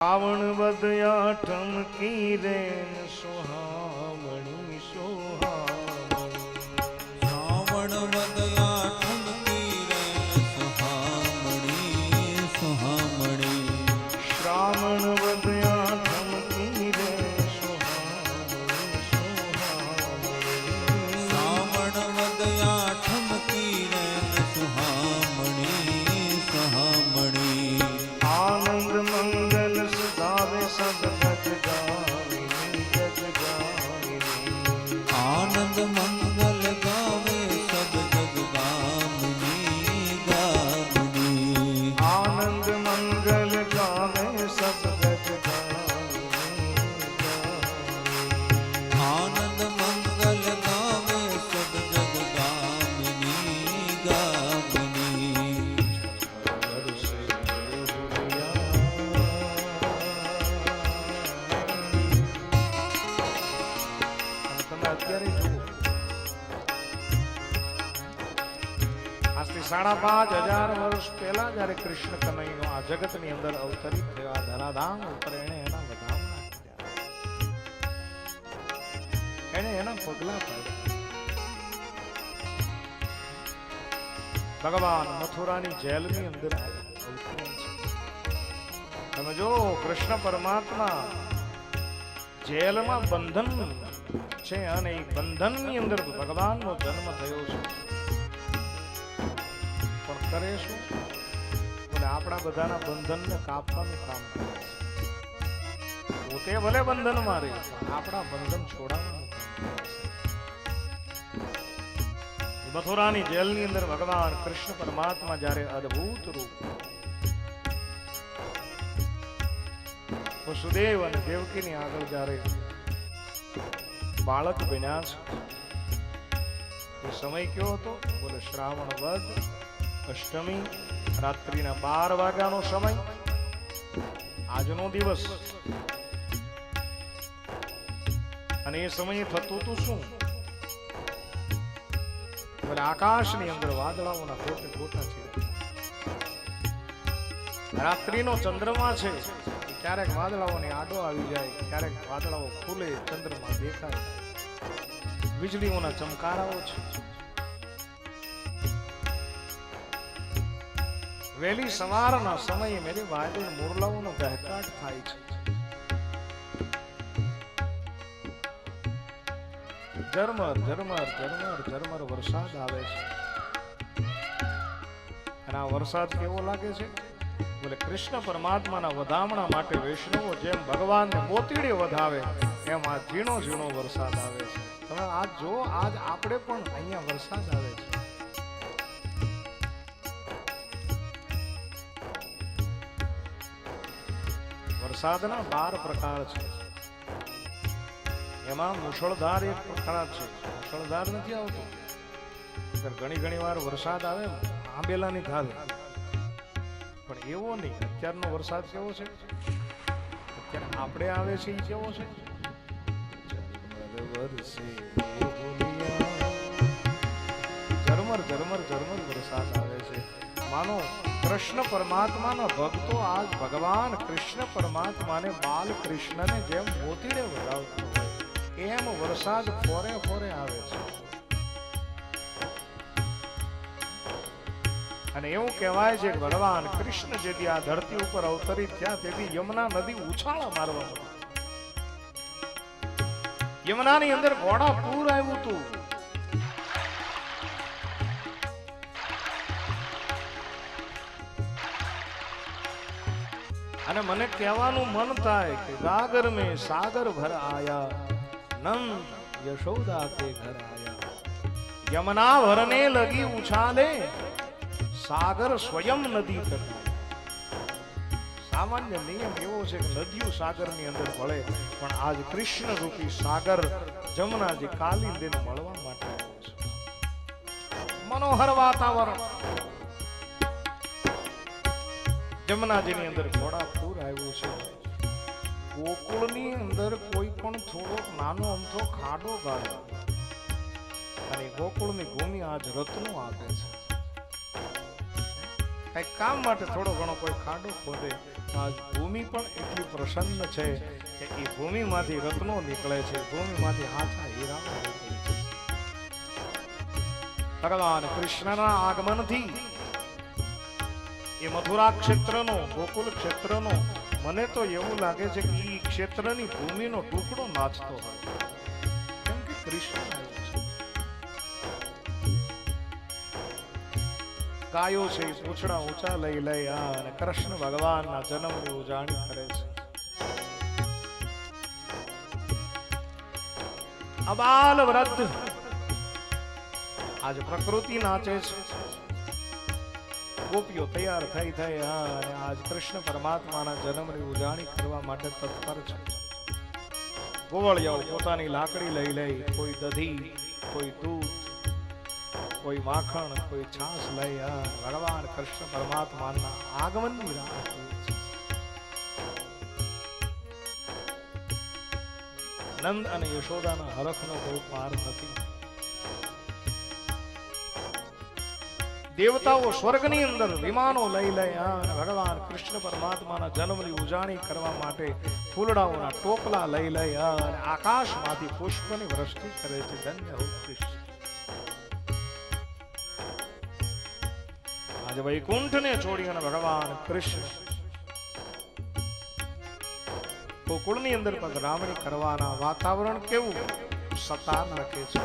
શ્રાવણ વદયા ઠમકી રે ને સોહામણી આજથી સાડા પાંચ હજાર વર્ષ પહેલા જ્યારે કૃષ્ણ કનૈયો આ જગતની અંદર અવતરિત થયા ધરાધામ ઉપર એને એના વધામ એણે એના પગલા પાડ્યા ભગવાન મથુરાની જેલની અંદર. તમે જો કૃષ્ણ પરમાત્મા જેલમાં બંધન છે અને એ બંધનની અંદર ભગવાનનો જન્મ થયો છે. પણ કરે શું? આપણા બધાના બંધનને કાપવાનું કામ કરે છે. પોતે ભલે બંધનમાં રહે આપણા બંધન છોડાવવાનું મથુરાની જેલની અંદર ભગવાન કૃષ્ણ પરમાત્મા જ્યારે અદ્ભુત રૂપ વસુદેવ અને દેવકીની આગળ જ્યારે બાળક બન્યા એ સમય કયો હતો? બોલે શ્રાવણ વદ, અષ્ટમી, રાત્રિના બાર વાગ્યાનો સમય. આજનો દિવસ. અને એ સમયે થતું હતું શું? બોલે આકાશની અંદર વાદળાઓના કોટે કોટા છે. રાત્રિનો ચંદ્રમા છે. ક્યારેક વાદળાઓની આડો આવી જાય, ક્યારેક વાદળાઓ ખુલે, ચંદ્રમાં દેખાય વીજળીઓના ચમકારાઓ છે. વહેલી સવારના સમયે મેરી વાદળ મોરલાઓનો ગહેકાટ થાય છે. ઝરમર ઝરમર ઝરમર ઝરમર વરસાદ આવે છે. અને આ વરસાદ કેવો લાગે છે? બોલે, કૃષ્ણ પરમાત્માના વધામણા માટે વૈષ્ણવો જેમ ભગવાનને મોતીડી વધાવે, એમ આ ઝીણો ઝીણો વરસાદ આવે છે. તમે આજ જો, આજ આપણે પણ અહીંયા વરસાદ આવે છે. વરસાદના બાર પ્રકાર છે. એમાં મુશળધાર એક પ્રકાર છે. મુશળધાર નથી આવતો. ઘણી ઘણી વાર વરસાદ આવે, આંબેલાની ધારે. પણ એવો નહીં. અત્યારનો વરસાદ કેવો છે? અત્યારે આપણે આવે છે એ કેવો છે? ઝરમર ઝરમર ઝરમર વરસાદ આવે છે. માનો કૃષ્ણ પરમાત્માના ભક્તો આજ ભગવાન કૃષ્ણ પરમાત્માને બાલ કૃષ્ણને જેમ મોતીડે વધાવતો હોય એમ વરસાદ ફોરે ફોરે આવે છે. અને એવું કહેવાય છે, ભગવાન કૃષ્ણ જેથી આ ધરતી ઉપર અવતરિત થયા તેથી યમુના નદી ઉછાળા મારવા માંડી. યમુનાની અંદર ઘોડા પૂર આવ્યું હતું અને મને કહેવાનું મન થાય કે ગાગર મેં સાગર ભર આયા, નંદ યશોદા કે ઘર આયા યમુના ભરને લગી ઉછાલે સાગર સ્વયં નદી કરતા સામાન્ય નિયમ એવો છે કે નદીઓ સાગરની અંદર ભળે પણ આજ કૃષ્ણ રૂપી સાગર કાલી કાલિંદીને મળવા માટે મનોહર વાતાવરણ. જમનાજીની અંદર ઘોડાપુર આવ્યું છે. ગોકુળની અંદર કોઈ પણ થોડોક નાનો અમથો ખાડો ગાળ્યો. અને ગોકુળની ભૂમિ આજ રત્નો આપે છે. કંઈક કામ માટે થોડો ઘણો કોઈ ખાડો ખોદે. આજ ભૂમિ પણ એટલી પ્રસન્ન છે કે એ ભૂમિમાંથી રત્નો નીકળે છે. ભૂમિમાંથી હાચા હીરા ભગવાન કૃષ્ણના આગમનથી એ મથુરા ક્ષેત્રનો, ગોકુલ ક્ષેત્રનો, મને તો એવું લાગે છે કે એ ક્ષેત્રની ભૂમિનો ટુકડો નાચતો હોય. કેમ કે કૃષ્ણ ગાયો છે, એ પૂંછડા ઊંચા લઈ લઈ અને કૃષ્ણ ભગવાનના જન્મની ઉજાણી કરે છે. અબાલ વ્રત આજ પ્રકૃતિ નાચે છે. ગોપીઓ તૈયાર થઈ થઈ હા અને આજ કૃષ્ણ પરમાત્માના જન્મની ઉજાણી કરવા માટે તત્પર છે. ગોવળિયાઓ પોતાની લાકડી લઈ લઈ કોઈ દધી, કોઈ દૂધ કોઈ માખણ કોઈ છાસ લઈ ભગવાન કૃષ્ણ પરમાત્માના આગમનની રાહ નંદ અને યશોદાના હરખનો કોઈ પાર નથી. દેવતાઓ સ્વર્ગની અંદર વિમાનો લઈ લઈ ભગવાન કૃષ્ણ પરમાત્માના જન્મની ઉજાણી કરવા માટે ફૂલડાઓના ટોપલા લઈ લઈ આકાશમાંથી પુષ્પની વૃષ્ટિ કરે છે. ધન્ય હો કૃષ્ણ. આજે વૈકુંઠને છોડી અને ભગવાન કૃષ્ણ. ગોકુળની અંદર પધરામણી કરવાના વાતાવરણ કેવું? સતા રખે છે.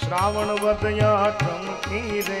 શ્રાવણ વધ્યા ઠમકી રે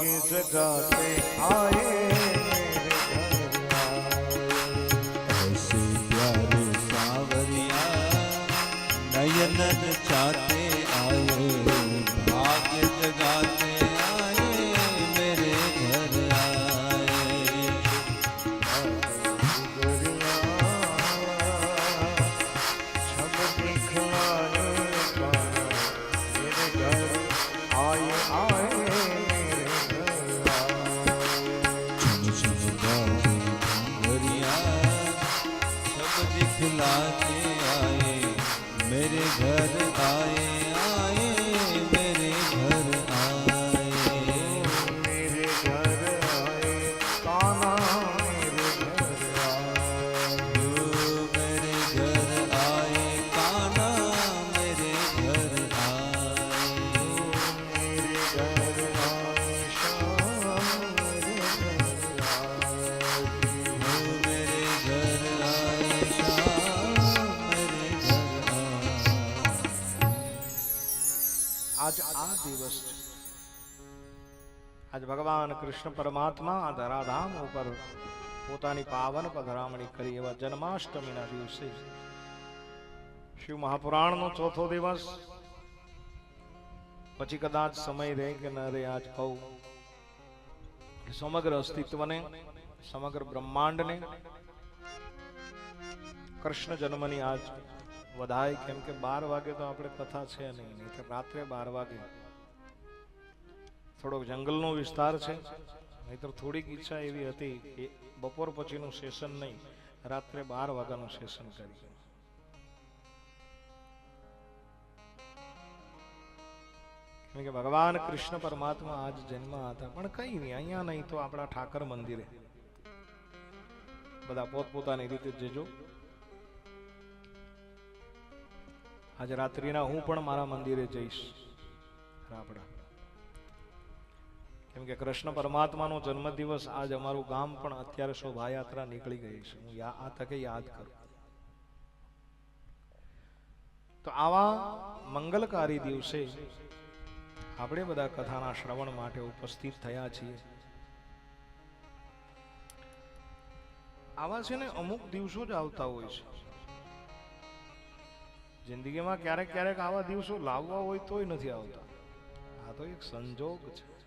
भाग्य जगाते आए दिखला के आए मेरे घर आए आए આજ ભગવાન કૃષ્ણ પરમાત્મા ધરાધામ ઉપર પોતાની પાવન પધરામણી કરી એવા જન્માષ્ટમીના દિવસે શિવ મહાપુરાણનો ચોથો દિવસ. પછી કદાચ સમય રહે કે ન રહે આજ કહું સમગ્ર અસ્તિત્વને, સમગ્ર બ્રહ્માંડને કૃષ્ણ જન્મની આજ વધાય. કેમ કે બાર વાગે તો આપણે કથા છે નહીં રાત્રે બાર વાગે થોડોક જંગલનો વિસ્તાર છે. નહીતર થોડીક ઈચ્છા એવી હતી કે બપોર પછીનું સેશન નહીં, રાત્રે બાર વાગ્યાનું સેશન કરી કેમ કે ભગવાન કૃષ્ણ પરમાત્મા આજ જન્મ હતા. પણ કઈ નહીં, અહીંયા નહીં તો આપણા ઠાકર મંદિરે. બધા પોતપોતાની રીતે જજો. આજે રાત્રિના હું પણ મારા મંદિરે જઈશ. રાપડા કેમ કે કૃષ્ણ પરમાત્માનો જન્મદિવસ આજ અમારું ગામ પણ અત્યારે શોભાયાત્રા નીકળી ગઈ છે. હું આ તકે યાદ કરું. તો આવા મંગલકારી દિવસે આપણે બધા કથાના શ્રવણ માટે ઉપસ્થિત થયા છીએ. આવા છે ને અમુક દિવસો જ આવતા હોય છે. જિંદગીમાં ક્યારેક ક્યારેક આવા દિવસો લાવવા હોય તોય નથી આવતા. આ તો એક સંજોગ છે.